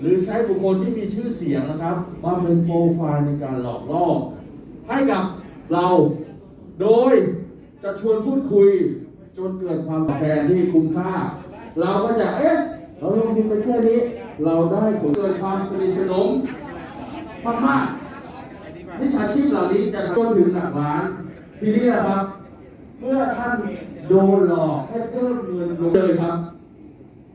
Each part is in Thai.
หรือใช้บุคคลที่มีชื่อเสียงนะครับมาเป็นโปรไฟล์ในการหลอกล่อให้กับเราโดยจะชวนพูดคุยจนเกิดความแทนที่คุ้มค่า เราก็จะเอ๊ะเราลงทุนไปแค่นี้ เราได้ผลเกิดความสนิทสนมมากๆมิจฉาชีพเหล่านี้จะจนถึงหลักล้าน ทีนี้นะครับ เมื่อท่านโดนหลอกให้เพิ่มเงินลงเลยครับ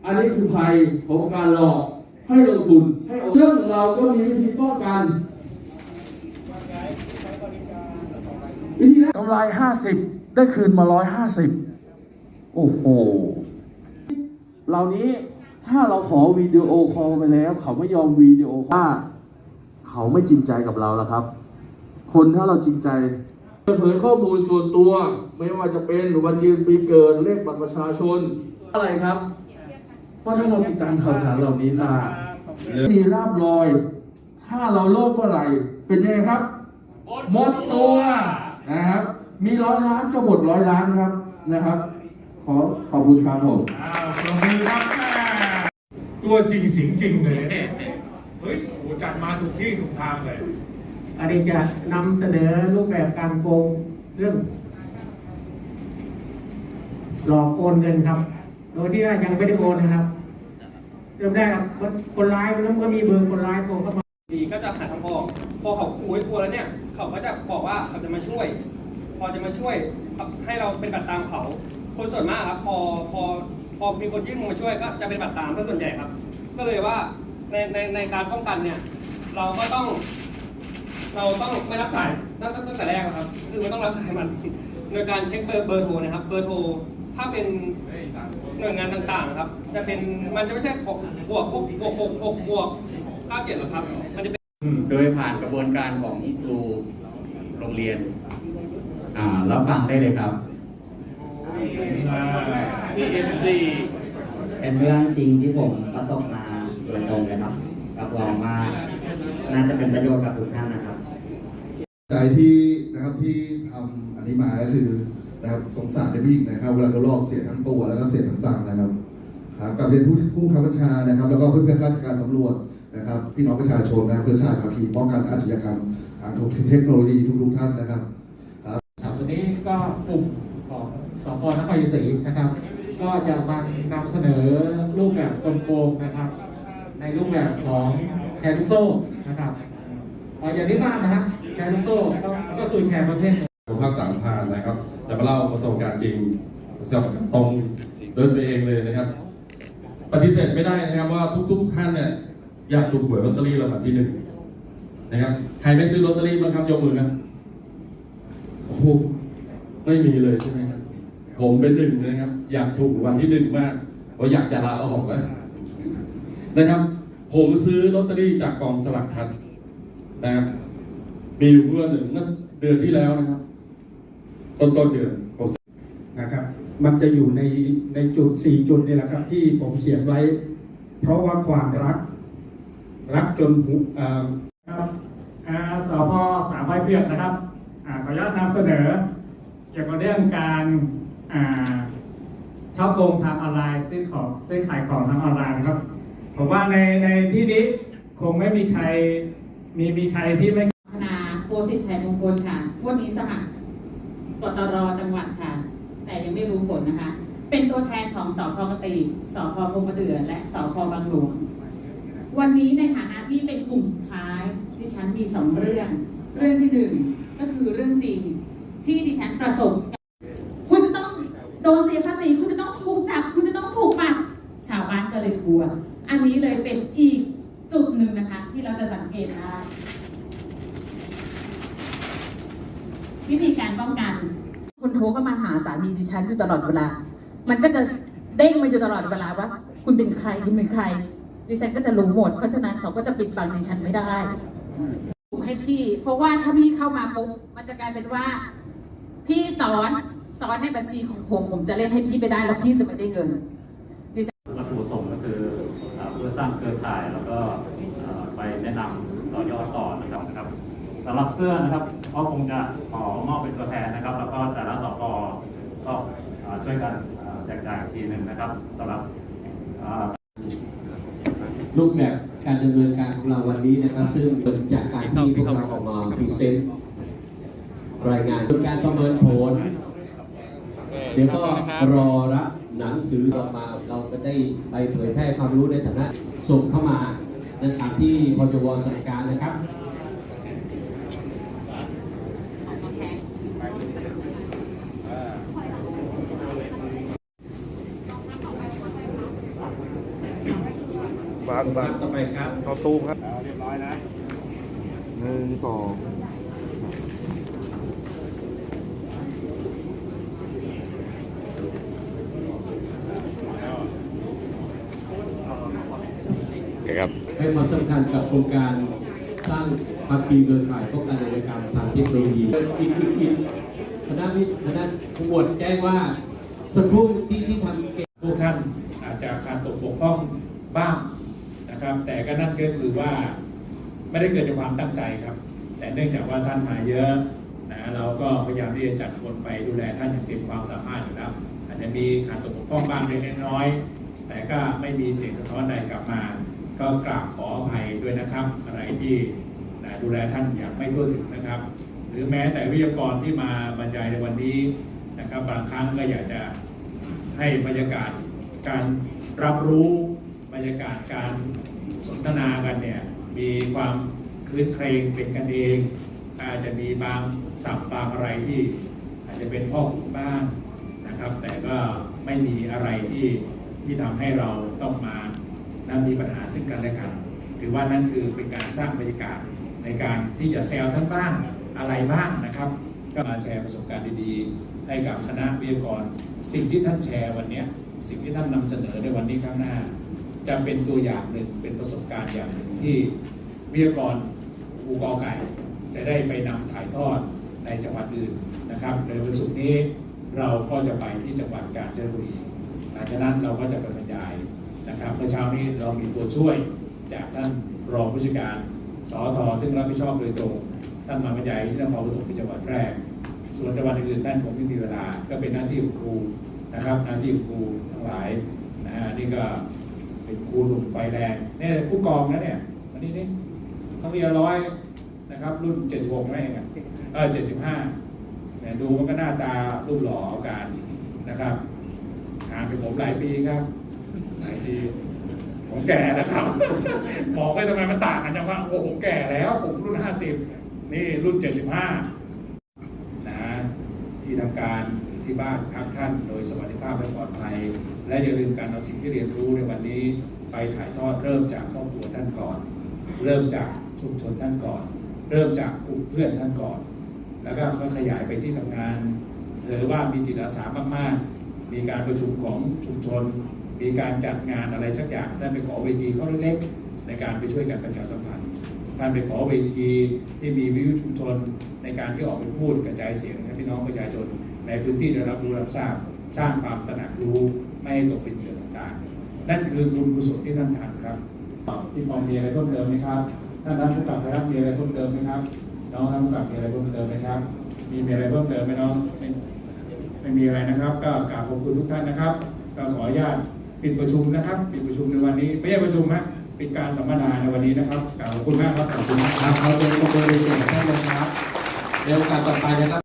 อันนี้คือภัยของการหลอกให้ลงทุนให้โอนซึ่งเราก็มีวิธีป้องกัน วิธีแรกกำไรห้าสิบได้คืนมาร้อยห้าสิบโอ้โห เหล่านี้ถ้าเราขอวิดีโอคอลไปแล้ว เขาไม่ยอมวิดีโอคอลว่าเขาไม่จริงใจกับเราแล้วครับ คนถ้าเราจริงใจเปิดเผยข้อมูลส่วนตัว ไม่ว่าจะเป็นวันยืนปีเกิดเลขบัตรประชาชนอะไรครับ เพราะถ้าเราติดตามข่าวสารเหล่านี้มามีลาบลอย ถ้าเราโลภเมื่อไหร่ เป็นยังไงครับ หมดตัวนะครับ มีร้อยล้านก็หมดร้อยล้านครับนะครับ ขอขอบคุณครับผมอ้าวปรบมือครับแม่ตัวจริงเสิงจริงเลยเนี่ยเฮ้ยโหจัดมาถูกที่ถูกทางเลย อันนี้จะนำเสนอรูปแบบการโกงเรื่อง หลอกโอนเงินครับโดยที่ว่ายังไม่ได้โอนนะครับเริ่มแรกครับคนร้ายมันก็มีเบอร์คนร้ายโทรเข้ามาดีก็จะหาทางออก พอเขาขู่ให้กลัวแล้วเนี่ย เขาก็จะบอกว่าเขาจะมาช่วย พอจะมาช่วยให้เราเป็นบัตรตามเขา คนส่วนมากครับ พอพอพอมีคนยื่นมือมาช่วยก็จะเป็นบัตรตามเพื่อส่วนใหญ่ครับ ก็เลยว่าในในในการป้องกันเนี่ย เราก็ต้อง เราต้องไม่รับสายตั้งตั้งแต่แรกอะครับ คือไม่ต้องรับสายมัน โดยการเช็คเบอร์เบอร์โทรนะครับ เบอร์โทรถ้าเป็นหน่วยงานต่างๆครับ จะเป็นมันจะไม่ใช่บวกบวกบวกหกหกบวกเก้าเจ็ดหรอกครับ มันจะเป็นโดยผ่านกระบวนการของครูโรงเรียน อ่ารับฟังได้เลยครับพีเอ็มซีเป็นเรื่องจริงที่ผมประสบมาโดยตรงเลยครับรับรองว่าน่าจะเป็นประโยชน์กับทุกท่านนะครับ ใจที่นะครับที่ทำ อันนี้มาก็คือนะครับสงสารเด็กผู้หญิงนะครับเวลาโดนลอกเสียทั้งตัวแล้วก็เสียทั้งตังนะครับครับกับเรียนผู้ผู้คับบัญชานะครับ แล้วก็เพื่อนเพื่อนๆราชการตำรวจนะครับ พี่น้องประชาชนนะครับเครือข่ายภาคีป้องกันอาชญากรรมทางเทคโนโลยีทุกๆท่านนะครับครับวันนี้ก็กลุ่มของสพนครศรีนะครับ ก็จะมานำเสนอรูปแบบกลโกงนะครับ ในรูปแบบของแชร์ลูกโซ่นะครับอย่างที่ทราบนะฮะแชร์ลูกโซ่ก็ก็คือแชร์ประเภท ภาคสามพานนะครับ จะมาเล่าประสบการณ์จริงสบการณ์ตรงโดยตัวเองเลยนะครับ ปฏิเสธไม่ได้นะครับว่าทุกๆท่านเนี่ยอยากถูกหวยลอตเตอรี่รางวัลที่หนึ่งนะครับ ใครไม่ซื้อลอตเตอรี่บ้างครับยกมือครับโอ้โหไม่มีเลยใช่ไหมครับผมเป็นหนึ่งนะครับ อยากถูกวันที่หนึ่งมากเพราะอยากจะลาออกแล้วนะครับ ผมซื้อลอตเตอรี่จากกองสลักพัดนะครับมีอยู่เมื่อหนึ่งเมื่อเดือนที่แล้วนะครับ ต้นต้นเดือนนะครับ มันจะอยู่ในในจุดสี่จุดนี่แหละครับ ที่ผมเขียนไว้ เพราะว่าความรัก รักจนหูเอ่อครับอ่าสพสามไฟเพือกนะครับอ่าขออนุญาตนำเสนอ เกี่ยวกับเรื่องการอ่าช่อโกงทางออนไลน์ซื้อของซื้อขายของทางออนไลน์นะครับผมว่าในในที่นี้คงไม่มีใครมีมีใครที่ไม่พนาโคสิทธิ์ชัยมงคลค่ะวันนี้สมัคร กตรจังหวัดค่ะ แต่ยังไม่รู้ผลนะคะ เป็นตัวแทนของสพกติสพพงประเดือและสพบางหลวง วันนี้ในฐานะที่เป็นกลุ่มสุดท้ายดิฉันมีสองเรื่อง เรื่องที่หนึ่งก็คือเรื่องจริงที่ดิฉันประสบ คุณจะต้องโดนเสียภาษีคุณจะต้องถูกจับคุณจะต้องถูกปรับชาวบ้านก็เลยกลัว อันนี้เลยเป็นอีกจุดหนึ่งนะคะ ที่เราจะสังเกตได้ วิธีการป้องกัน คุณโทรเข้ามาหาสามีดิฉันอยู่ตลอดเวลา มันก็จะเด้งมาอยู่ตลอดเวลาว่า คุณเป็นใครคุณเป็นใคร ดิฉันก็จะรู้หมด เพราะฉะนั้นเขาก็จะปิดบังดิฉันไม่ได้ให้พี่ เพราะว่าถ้าพี่เข้ามาปุ๊บมันจะกลายเป็นว่า พี่สอนสอนในบัญชีของผมผมจะเล่นให้พี่ไปได้แล้วพี่จะไม่ได้เงินวัตถุประสงค์ก็คือเพื่อสร้างเครือข่ายแล้วก็อ่าไปแนะนำต่อยอดต่อนะครับนะครับสำหรับเสื้อนะครับก็คงจะขอมอบเป็นตัวแทนนะครับ แล้วก็แต่ละสกก็ช่วยกันแจกจ่ายทีหนึ่งนะครับสำหรับรูปแบบการดำเนินการของเราวันนี้นะครับ ซึ่งเกิดจากการที่พวกเราออกมาพรีเซนต์รายงานเป็นการประเมินผล เดี๋ยวก็รอรับหนังสือออกมา เราก็ได้ไปเผยแพร่ความรู้ในฐานะส่งเข้ามาในตามที่พจวสั่งการนะครับ บางบางต่อไปครับเข้าตู้ครับหนึ่งสองให้ความสำคัญกับโครงการสร้างภาคีเครือข่ายป้องกันอาชญากรรมทางเทคโนโลยีอีกอีกอีกคณะวิคณะผู้บวชแจ้งว่าสักครู่ที่ที่ทำเกพวกท่านอาจจะขาดตกบกพร่องบ้าง นะครับ แต่ก็นั่นก็คือว่าไม่ได้เกิดจากความตั้งใจครับ แต่เนื่องจากว่าท่านมาเยอะนะเราก็พยายามที่จะจัดคนไปดูแลท่านอย่างเต็มความสามารถอยู่แล้วอาจจะมีขาดตกบกพร่องบ้างเล็กน้อย แต่ก็ไม่มีเสียงสะท้อนใดกลับมา ก็กราบขออภัยด้วยนะครับ อะไรที่นะดูแลท่านอย่างไม่ทั่วถึงนะครับ หรือแม้แต่วิทยากรที่มาบรรยายในวันนี้นะครับ บางครั้งก็อยากจะให้บรรยากาศการรับรู้บรรยากาศการ สนทนากันเนี่ยมีความคลื้นเครงเป็นกันเอง อาจจะมีบางสับบางอะไรที่อาจจะเป็นพ่อขุนบ้างนะครับ แต่ก็ไม่มีอะไรที่ที่ทำให้เราต้องมานั้นมีปัญหาซึ่งกันและกันถือว่านั่นคือเป็นการสร้างบรรยากาศในการที่จะแซวท่านบ้างอะไรบ้างนะครับ ก็มาแชร์ประสบการณ์ดีๆ ให้กับคณะวิทยากร สิ่งที่ท่านแชร์วันนี้ สิ่งที่ท่านนำเสนอในวันนี้ข้างหน้า จะเป็นตัวอย่างหนึ่งเป็นประสบการณ์อย่างหนึ่งที่วิทยากรภูกอไก่ จะได้ไปนำถ่ายทอดในจังหวัดอื่นนะครับในวันศุกร์นี้เราก็จะไปที่จังหวัดกาญจนบุรีหลังจากนั้นเราก็จะไปบรรยายนะครับเมื่อเช้านี้เรามีตัวช่วยจากท่านรองผู้จัดการสอทซึ่งรับผิดชอบโดยตรงท่านมาบรรยายที่นครปฐมเป็นจังหวัดแรก ส่วนจังหวัดอื่นๆท่านคงไม่มีเวลาก็เป็นหน้าที่ของครูนะครับหน้าที่ของครูทั้งหลายนะฮะนี่ก็ เป็นครูหนุ่มไฟแรงเนี่ยผู้กองนะเนี่ยอันนี้นี่ต้องมีร้อยนะครับ รุ่น 76ไม่เองอะเออ75เนี่ยดูมันก็หน้าตารูปหล่อเอาการนะครับห่างไปผมหลายปีครับหลายปีผมแก่นะครับบอกไปทำไมมันต่างกันจังวะโอ้ผมแก่แล้ว ผมรุ่น 50 นี่รุ่น 75 นะ ที่ทำการหรือที่บ้านพักท่านโดยสวัสดิภาพและปลอดภัย และอย่าลืมการเอาสิ่งที่เรียนรู้ในวันนี้ไปถ่ายทอดเริ่มจากครอบครัวท่านก่อน เริ่มจากชุมชนท่านก่อน เริ่มจากกลุ่มเพื่อนท่านก่อน แล้วก็ค่อยขยายไปที่ทำงาน หรือว่ามีจิตอาสามากๆ มีการประชุมของชุมชน มีการจัดงานอะไรสักอย่างท่านไปขอเวทีเขาเล็กๆในการไปช่วยกันประชาสัมพันธ์ท่านไปขอเวทีที่มีวิวชุมชนในการที่ออกไปพูดกระจายเสียงให้พี่น้องประชาชน ในพื้นที่ได้รับรู้รับทราบสร้างความตระหนักรู้ ไม่ให้ตกเป็นเหยื่อต่างๆ นั่นคือบุญกุศลที่ท่านทำครับที่ปองมีอะไรเพิ่มเติมไหมครับท่านท่านผู้กำกับนะครับมีอะไรเพิ่มเติมไหมครับน้องท่านผู้กำกับมีอะไรเพิ่มเติมไหมครับ มีมีอะไรเพิ่มเติมไหมน้องไม่มีอะไรนะครับ ก็กราบขอบคุณทุกท่านนะครับก็ขออนุญาตปิดประชุมนะครับปิดประชุมในวันนี้ ไม่ใช่ประชุมนะปิดการสัมมนาในวันนี้นะครับขอบคุณมากครับ ขอบคุณมากครับขอเชิญขบวนเรียนเชิญท่านเลยครับในโอกาสต่อไปนะครับ